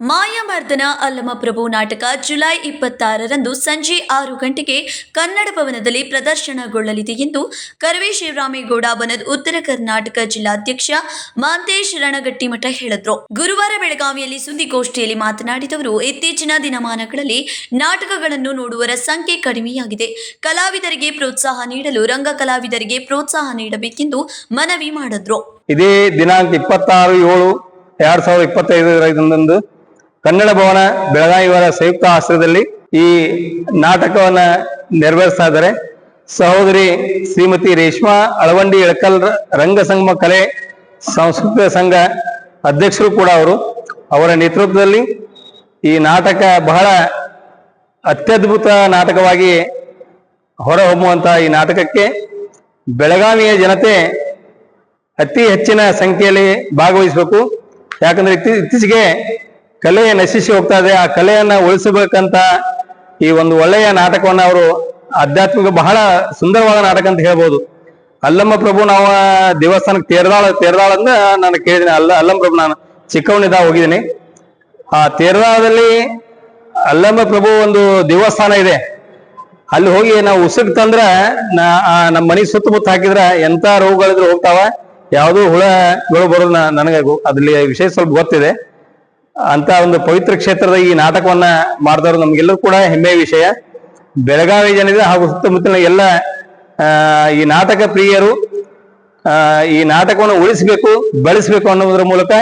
ಮಾಯಾಮರ್ದನ ಅಲ್ಲಮಪ್ರಭು ನಾಟಕ ಜುಲೈ ಇಪ್ಪತ್ತಾರರಂದು ಸಂಜೆ ಆರು ಗಂಟೆಗೆ ಕನ್ನಡ ಭವನದಲ್ಲಿ ಪ್ರದರ್ಶನಗೊಳ್ಳಲಿದೆ ಎಂದು ಕರವೇ ಶಿವರಾಮೇಗೌಡ ಬನದ್ ಉತ್ತರ ಕರ್ನಾಟಕ ಜಿಲ್ಲಾಧ್ಯಕ್ಷ ಮಾಂತೇಶ್ ರಣಗಟ್ಟಿಮಠ ಹೇಳಿದ್ರು. ಗುರುವಾರ ಬೆಳಗಾವಿಯಲ್ಲಿ ಸುದ್ದಿಗೋಷ್ಠಿಯಲ್ಲಿ ಮಾತನಾಡಿದವರು, ಇತ್ತೀಚಿನ ದಿನಮಾನಗಳಲ್ಲಿ ನಾಟಕಗಳನ್ನು ನೋಡುವರ ಸಂಖ್ಯೆ ಕಡಿಮೆಯಾಗಿದೆ. ಕಲಾವಿದರಿಗೆ ಪ್ರೋತ್ಸಾಹ ನೀಡಲು, ರಂಗ ಕಲಾವಿದರಿಗೆ ಪ್ರೋತ್ಸಾಹ ನೀಡಬೇಕೆಂದು ಮನವಿ ಮಾಡಿದ್ರು. ಇದೇ ದಿನಾಂಕ ಇಪ್ಪತ್ತಾರು ಏಳು, ಎರಡ್ ಸಾವಿರದ ಇಪ್ಪತ್ತೈದರಂದು ಕನ್ನಡ ಭವನ ಬೆಳಗಾವಿಯವರ ಸಂಯುಕ್ತ ಆಶ್ರಯದಲ್ಲಿ ಈ ನಾಟಕವನ್ನ ನೆರವೇರಿಸ್ತಾ ಇದ್ದಾರೆ. ಸಹೋದರಿ ಶ್ರೀಮತಿ ರೇಷ್ಮಾ ಅಳವಂಡಿ ಎಳಕಲ್ ರಂಗಸಂಗಮ ರಂಗ ಸಂಗಮ ಕಲೆ ಸಾಂಸ್ಕೃತಿಕ ಸಂಘ ಅಧ್ಯಕ್ಷರು ಕೂಡ ಅವರು. ಅವರ ನೇತೃತ್ವದಲ್ಲಿ ಈ ನಾಟಕ ಬಹಳ ಅತ್ಯದ್ಭುತ ನಾಟಕವಾಗಿ ಹೊರಹೊಮ್ಮುವಂತಹ ಈ ನಾಟಕಕ್ಕೆ ಬೆಳಗಾವಿಯ ಜನತೆ ಅತಿ ಹೆಚ್ಚಿನ ಸಂಖ್ಯೆಯಲ್ಲಿ ಭಾಗವಹಿಸಬೇಕು. ಯಾಕಂದ್ರೆ ಇತ್ತೀ- ಇತ್ತೀಚೆಗೆ ಕಲೆ ನಶಿಸಿ ಹೋಗ್ತಾ ಇದೆ. ಆ ಕಲೆಯನ್ನ ಉಳಿಸಬೇಕಂತ ಈ ಒಂದು ಒಳ್ಳೆಯ ನಾಟಕವನ್ನ ಅವರು ಆಧ್ಯಾತ್ಮಿಕ ಬಹಳ ಸುಂದರವಾದ ನಾಟಕ ಅಂತ ಹೇಳ್ಬೋದು. ಅಲ್ಲಮ್ಮ ಪ್ರಭು ನಾವು ದೇವಸ್ಥಾನಕ್ಕೆ ತೇರದಾಳ ತೇರದಾಳ ಅಂತ ನಾನು ಕೇಳಿದ್ದೀನಿ. ಅಲ್ಲ, ಅಲ್ಲಮ್ಮ ಪ್ರಭು ನಾನು ಚಿಕ್ಕವನಿದ್ದ ಹೋಗಿದ್ದೀನಿ. ಆ ತೇರದಾಳದಲ್ಲಿ ಅಲ್ಲಮ್ಮ ಪ್ರಭು ಒಂದು ದೇವಸ್ಥಾನ ಇದೆ. ಅಲ್ಲಿ ಹೋಗಿ ನಾವು ಉಸಿರು ತಂದ್ರೆ ನಮ್ಮ ಮನೆ ಸುತ್ತಮುತ್ತ ಹಾಕಿದ್ರೆ ಎಂತ ರೋಗಗಳಿದ್ರು ಹೋಗ್ತಾವ. ಯಾವುದು ಹುಳಗಳು ಬರೋದು ನನಗೆ ಅದ್ರಲ್ಲಿ ವಿಷಯ ಸ್ವಲ್ಪ ಗೊತ್ತಿದೆ. ಅಂತ ಒಂದು ಪವಿತ್ರ ಕ್ಷೇತ್ರದ ಈ ನಾಟಕವನ್ನ ಮಾಡಿದವರು ನಮ್ಗೆಲ್ಲರೂ ಕೂಡ ಹೆಮ್ಮೆಯ ವಿಷಯ. ಬೆಳಗಾವಿ ಜನರ ಹಾಗೂ ಸುತ್ತಮುತ್ತಲಿನ ಎಲ್ಲ ಈ ನಾಟಕ ಪ್ರಿಯರು ಈ ನಾಟಕವನ್ನು ಉಳಿಸಬೇಕು, ಬೆಳೆಸಬೇಕು ಅನ್ನೋದ್ರ ಮೂಲಕ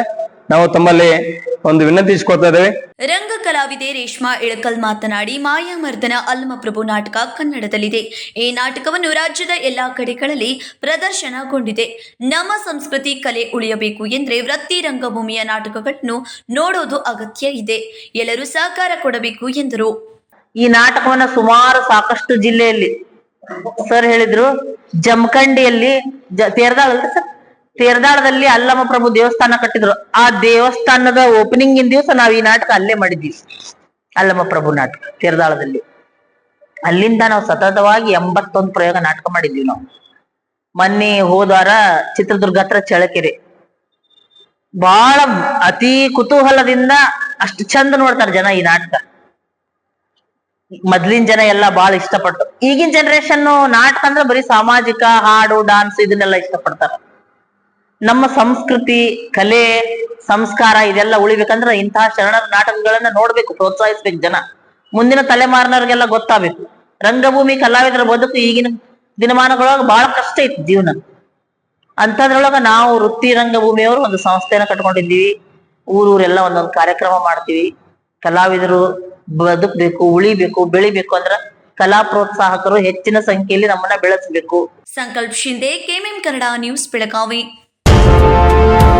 ನಾವು ತಮ್ಮಲ್ಲಿ ಒಂದು ವಿನಂತಿಸಿಕೊಳ್ತಾ ಇದ್ದೇವೆ. ರಂಗ ಕಲಾವಿದೆ ರೇಷ್ಮಾ ಇಳಕಲ್ ಮಾತನಾಡಿ ಮಾಯಾಮರ್ದನ ಅಲ್ಲಮಪ್ರಭು ನಾಟಕ ಕನ್ನಡದಲ್ಲಿದೆ. ಈ ನಾಟಕವನ್ನು ರಾಜ್ಯದ ಎಲ್ಲಾ ಕಡೆಗಳಲ್ಲಿ ಪ್ರದರ್ಶನಗೊಂಡಿದೆ. ನಮ್ಮ ಸಂಸ್ಕೃತಿ ಕಲೆ ಉಳಿಯಬೇಕು ಎಂದರೆ ವೃತ್ತಿ ರಂಗಭೂಮಿಯ ನಾಟಕಗಳನ್ನು ನೋಡೋದು ಅಗತ್ಯ ಇದೆ. ಎಲ್ಲರೂ ಸಹಕಾರ ಕೊಡಬೇಕು ಎಂದರು. ಈ ನಾಟಕವನ್ನ ಸುಮಾರು ಸಾಕಷ್ಟು ಜಿಲ್ಲೆಯಲ್ಲಿ ಸರ್ ಹೇಳಿದ್ರು. ಜಮಖಂಡಿಯಲ್ಲಿ ಜ ತೇರದಾಳ ಸರ್? ತೇರದಾಳದಲ್ಲಿ ಅಲ್ಲಮ್ಮ ಪ್ರಭು ದೇವಸ್ಥಾನ ಕಟ್ಟಿದ್ರು. ಆ ದೇವಸ್ಥಾನದ ಓಪನಿಂಗ್ ಇನ್ ದಿವಸ ನಾವ್ ಈ ನಾಟಕ ಅಲ್ಲೇ ಮಾಡಿದ್ವಿ. ಅಲ್ಲಮ್ಮ ಪ್ರಭು ನಾಟಕ, ತೇರ್ದಾಳದಲ್ಲಿ. ಅಲ್ಲಿಂದ ನಾವು ಸತತವಾಗಿ ಎಂಬತ್ತೊಂದು ಪ್ರಯೋಗ ನಾಟಕ ಮಾಡಿದ್ವಿ ನಾವು. ಮೊನ್ನೆ ಹೋದ್ವಾರ ಚಿತ್ರದುರ್ಗ ಹತ್ರ ಚಳಕೆರೆ ಬಹಳ ಅತಿ ಕುತೂಹಲದಿಂದ ಅಷ್ಟು ಚಂದ ನೋಡ್ತಾರೆ ಜನ ಈ ನಾಟಕ. ಮೊದ್ಲಿನ ಜನ ಎಲ್ಲಾ ಬಹಳ ಇಷ್ಟಪಟ್ಟು ಈಗಿನ ಜನರೇಷನ್ ನಾಟಕ ಅಂದ್ರೆ ಬರೀ ಸಾಮಾಜಿಕ ಹಾಡು ಡಾನ್ಸ್ ಇದನ್ನೆಲ್ಲ ಇಷ್ಟಪಡ್ತಾರ. ನಮ್ಮ ಸಂಸ್ಕೃತಿ, ಕಲೆ, ಸಂಸ್ಕಾರ ಇದೆಲ್ಲ ಉಳಿಬೇಕಂದ್ರೆ ಇಂತಹ ಶರಣರ ನಾಟಕಗಳನ್ನ ನೋಡ್ಬೇಕು, ಪ್ರೋತ್ಸಾಹಿಸ್ಬೇಕು ಜನ. ಮುಂದಿನ ತಲೆಮಾರಿನವ್ರಿಗೆಲ್ಲ ಗೊತ್ತಾಗ್ಬೇಕು. ರಂಗಭೂಮಿ, ಕಲಾವಿದರ ಬದುಕು ಈಗಿನ ದಿನಮಾನಗಳೊಳಗೆ ಬಹಳ ಕಷ್ಟ ಇತ್ತು ಜೀವನ. ಅಂತದ್ರೊಳಗ ನಾವು ವೃತ್ತಿ ರಂಗಭೂಮಿಯವರು ಒಂದು ಸಂಸ್ಥೆನ ಕಟ್ಕೊಂಡಿದ್ದೀವಿ. ಊರೂರೆಲ್ಲ ಒಂದೊಂದು ಕಾರ್ಯಕ್ರಮ ಮಾಡ್ತೀವಿ. ಕಲಾವಿದರು ಬದುಕ್ಬೇಕು, ಉಳಿಬೇಕು, ಬೆಳಿಬೇಕು ಅಂದ್ರ ಕಲಾ ಪ್ರೋತ್ಸಾಹಕರು ಹೆಚ್ಚಿನ ಸಂಖ್ಯೆಯಲ್ಲಿ ನಮ್ಮನ್ನ ಬೆಳೆಸಬೇಕು. Sankalp Shinde KMM Kannada news Belagavi. Thank you.